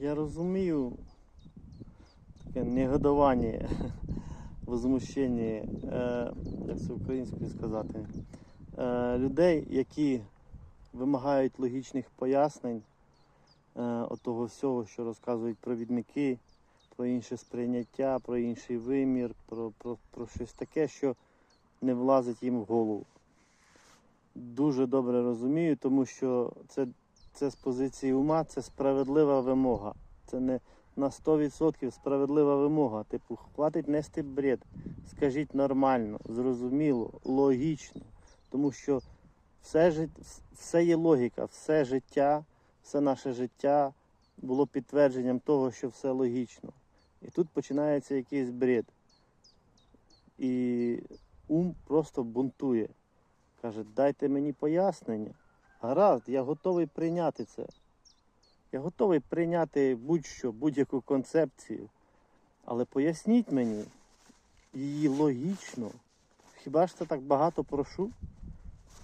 Я розумію таке негодування, возмущення, е, як це українською сказати, е, людей, які вимагають логічних пояснень е, от того всього, що розказують провідники, про інше сприйняття, про інший вимір, про, про, про щось таке, що не влазить їм в голову. Дуже добре розумію, тому що це, це з позиції ума, це справедлива вимога. Це не на 100% справедлива вимога. Типу, хватить нести бред. Скажіть нормально, зрозуміло, логічно. Тому що все, жит- все є логіка, все життя, все наше життя було підтвердженням того, що все логічно. І тут починається якийсь бред. І ум просто бунтує. Каже, дайте мені пояснення. Гаразд, я готовий прийняти це. Я готовий прийняти будь-що, будь-яку концепцію. Але поясніть мені її логічно. Хіба ж це так багато прошу?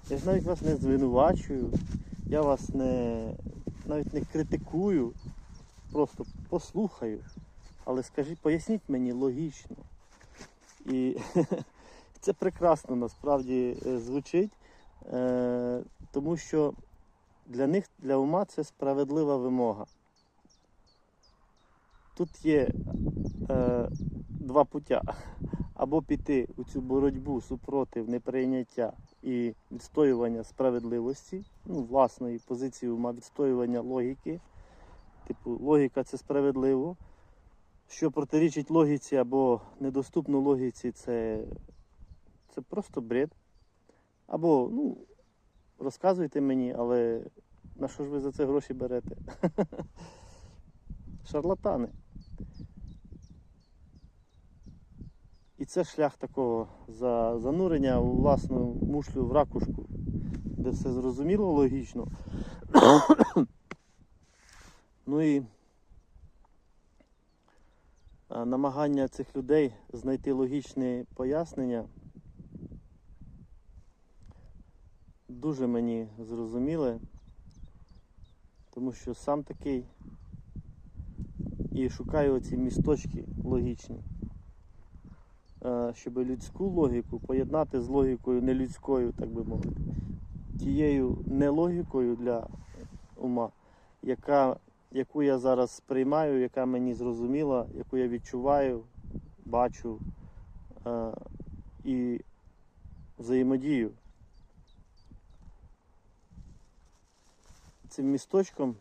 Я ж навіть вас не звинувачую, я вас не, навіть не критикую, просто послухаю. Але скажіть, поясніть мені логічно. І це прекрасно насправді е, звучить, е, тому що для них, для ума, це справедлива вимога. Тут є е, два пуття. Або піти у цю боротьбу супротив неприйняття і відстоювання справедливості, ну, власної позиції ума, відстоювання логіки. Типу, логіка це справедливо. Що протирічить логіці або недоступно логіці, це, це просто бред. Або, ну, розказуйте мені, але на що ж ви за це гроші берете? Шарлатани. І це шлях такого за занурення у власну мушлю в ракушку, де все зрозуміло логічно. ну і намагання цих людей знайти логічне пояснення дуже мені зрозуміле, тому що сам такий і шукаю оці місточки логічні, е, щоб людську логіку поєднати з логікою нелюдською, так би мовити, тією нелогікою для ума, яка, яку я зараз сприймаю, яка мені зрозуміла, яку я відчуваю, бачу е, і взаємодію. Цим місточком